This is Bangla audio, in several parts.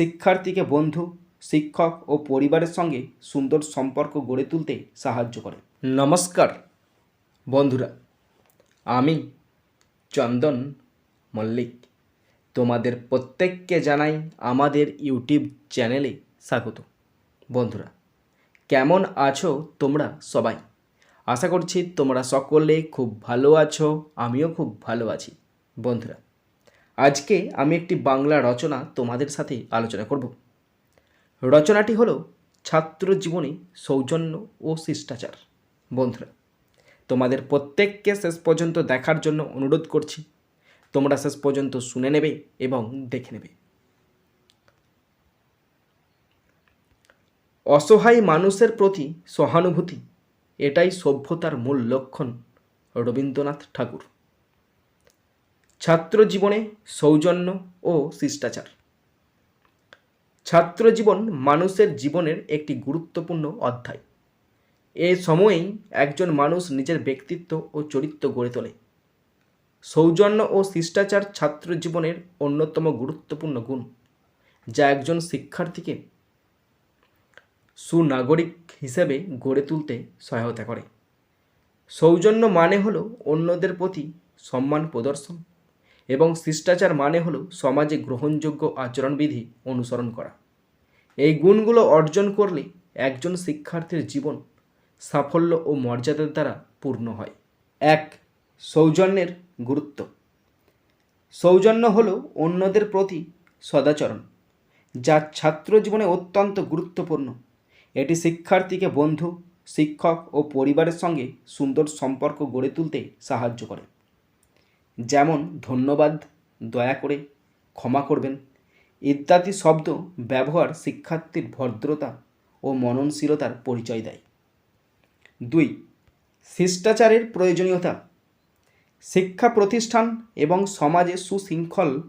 শিক্ষার্থীকে বন্ধু, শিক্ষক ও পরিবারের সঙ্গে সুন্দর সম্পর্ক গড়ে তুলতে সাহায্য করে। নমস্কার বন্ধুরা, আমি চন্দন মল্লিক। তোমাদের প্রত্যেককে জানাই আমাদের ইউটিউব চ্যানেলে স্বাগত। বন্ধুরা, কেমন আছো তোমরা সবাই? আশা করছি তোমরা সকলে খুব ভালো আছো, আমিও খুব ভালো আছি। বন্ধুরা আজকে আমি একটি বাংলা রচনা তোমাদের সাথে আলোচনা করব। রচনাটি হলো ছাত্র জীবনে সৌজন্য ও শিষ্টাচার। বন্ধুরা, তোমাদের প্রত্যেককে শেষ পর্যন্ত দেখার জন্য অনুরোধ করছি। তোমরা শেষ পর্যন্ত শুনে নেবে এবং দেখে নেবে। অসহায় মানুষের প্রতি সহানুভূতি, এটাই সভ্যতার মূল লক্ষণ রবীন্দ্রনাথ ঠাকুর। ছাত্র জীবনে সৌজন্য ও শিষ্টাচার। ছাত্র জীবন মানুষের জীবনের একটি গুরুত্বপূর্ণ অধ্যায়। এ সময়েই একজন মানুষ নিজের ব্যক্তিত্ব ও চরিত্র গড়ে তোলে। সৌজন্য ও শিষ্টাচার ছাত্র জীবনের অন্যতম গুরুত্বপূর্ণ গুণ, যা একজন শিক্ষার্থীকে সুনাগরিক হিসেবে গড়ে তুলতে সহায়তা করে। সৌজন্য মানে হলো অন্যদের প্রতি সম্মান প্রদর্শন। এবং শিষ্টাচার মানে হলো সমাজে গ্রহণযোগ্য আচরণবিধি অনুসরণ করা। এই গুণগুলো অর্জন করলে একজন শিক্ষার্থীর জীবন সাফল্য ও মর্যাদার দ্বারা পূর্ণ হয়। এক, সৌজন্যের গুরুত্ব। সৌজন্য হল অন্যদের প্রতি সদাচরণ, যা ছাত্র জীবনে অত্যন্ত গুরুত্বপূর্ণ। এটি শিক্ষার্থীকে বন্ধু, শিক্ষক ও পরিবারের সঙ্গে সুন্দর সম্পর্ক গড়ে তুলতে সাহায্য করে। যেমন ধন্যবাদ, দয়া করে ক্ষমা করবেন। ইত্যাদি শব্দ ব্যবহার শিক্ষার্থীর ভদ্রতা ও মননশীলতার পরিচয় দেয়। দুই, শিষ্টাচারের প্রয়োজনীয়তা। শিক্ষা প্রতিষ্ঠান এবং সমাজে সুশৃঙ্খল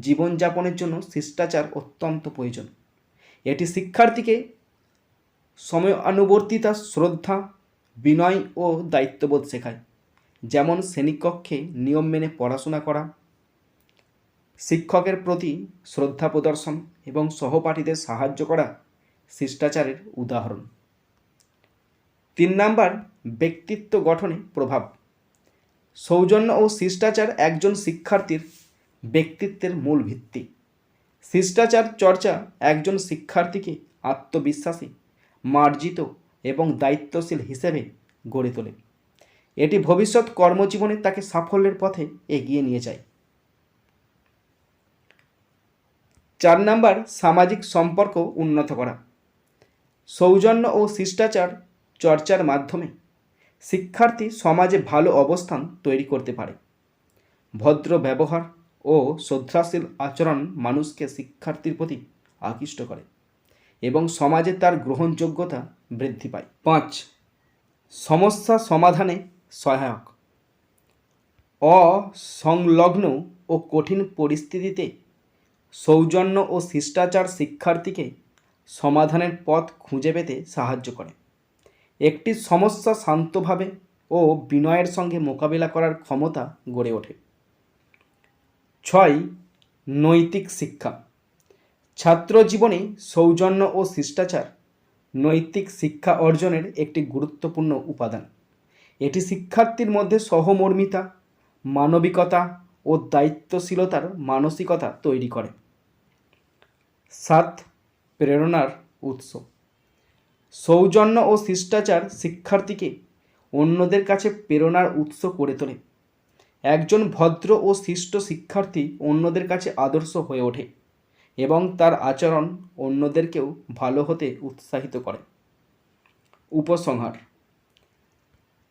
জীবনযাপনের জন্য শিষ্টাচার অত্যন্ত প্রয়োজন। এটি শিক্ষার্থীকে সময়ানুবর্তিতা, শ্রদ্ধা, বিনয় ও দায়িত্ববোধ শেখায়। যেমন শ্রেণীকক্ষে নিয়ম মেনে পড়াশোনা করা, শিক্ষকের প্রতি শ্রদ্ধা প্রদর্শন এবং সহপাঠীদের সাহায্য করা শিষ্টাচারের উদাহরণ। তিন নাম্বার, ব্যক্তিত্ব গঠনে প্রভাব। সৌজন্য ও শিষ্টাচার একজন শিক্ষার্থীর ব্যক্তিত্বের মূল ভিত্তি। শিষ্টাচার চর্চা একজন শিক্ষার্থীকে আত্মবিশ্বাসী মার্জিত এবং দায়িত্বশীল হিসেবে গড়ে তোলে। এটি ভবিষ্যৎ কর্মজীবনে তাকে সাফল্যের পথে এগিয়ে নিয়ে যায়। চার নাম্বার, সামাজিক সম্পর্ক উন্নত করা। সৌজন্য ও শিষ্টাচার চর্চার মাধ্যমে শিক্ষার্থী সমাজে ভালো অবস্থান তৈরি করতে পারে। ভদ্র ব্যবহার ও শ্রদ্ধাশীল আচরণ মানুষকে শিক্ষার্থীর প্রতি আকৃষ্ট করে এবং সমাজে তার গ্রহণযোগ্যতা বৃদ্ধি পায়। পাঁচ, সমস্যা সমাধানে সহায়ক। অসংলগ্ন ও কঠিন পরিস্থিতিতে সৌজন্য ও শিষ্টাচার শিক্ষার্থীকে সমাধানের পথ খুঁজে পেতে সাহায্য করে। একটি সমস্যা শান্তভাবে ও বিনয়ের সঙ্গে মোকাবিলা করার ক্ষমতা গড়ে ওঠে। ছয়, নৈতিক শিক্ষা। ছাত্র জীবনে সৌজন্য ও শিষ্টাচার নৈতিক শিক্ষা অর্জনের একটি গুরুত্বপূর্ণ উপাদান। এটি শিক্ষার্থীর মধ্যে সহমর্মিতা, মানবিকতা ও দায়িত্বশীলতার মানসিকতা তৈরি করে। সাত, প্রেরণার উৎস। সৌজন্য ও শিষ্টাচার শিক্ষার্থীকে অন্যদের কাছে প্রেরণার উৎস করে তোলে। একজন ভদ্র ও শিষ্ট শিক্ষার্থী অন্যদের কাছে আদর্শ হয়ে ওঠে এবং তার আচরণ অন্যদেরকেও ভালো হতে উৎসাহিত করে। উপসংহার।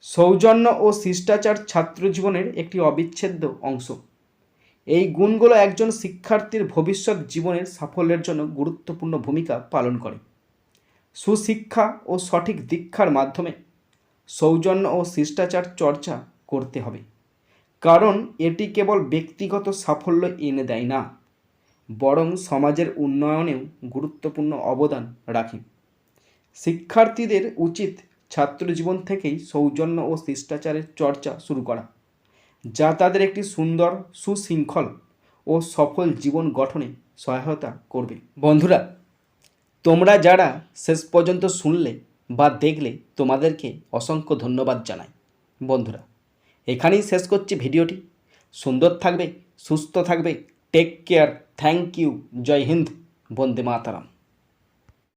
সৌজন্য ও শিষ্টাচার ছাত্র জীবনের একটি অবিচ্ছেদ্য অংশ। এই গুণগুলো একজন শিক্ষার্থীর ভবিষ্যৎ জীবনের সাফল্যের জন্য গুরুত্বপূর্ণ ভূমিকা পালন করে। সুশিক্ষা ও সঠিক দীক্ষার মাধ্যমে সৌজন্য ও শিষ্টাচার চর্চা করতে হবে। কারণ এটি কেবল ব্যক্তিগত সাফল্য এনে দেয় না, বরং সমাজের উন্নয়নেও গুরুত্বপূর্ণ অবদান রাখে। শিক্ষার্থীদের উচিত ছাত্রজীবন থেকেই সৌজন্য ও শিষ্টাচারের চর্চা শুরু করা, যা তাদের একটি সুন্দর সুশৃঙ্খল ও সফল জীবন গঠনে সহায়তা করবে। বন্ধুরা, তোমরা যারা শেষ পর্যন্ত শুনলে বা দেখলে, তোমাদেরকে অসংখ্য ধন্যবাদ জানাই। বন্ধুরা, এখানেই শেষ করছি ভিডিওটি। সুন্দর থাকবে, সুস্থ থাকবে। টেক কেয়ার থ্যাংক ইউ জয় হিন্দ। বন্দে মাতারাম।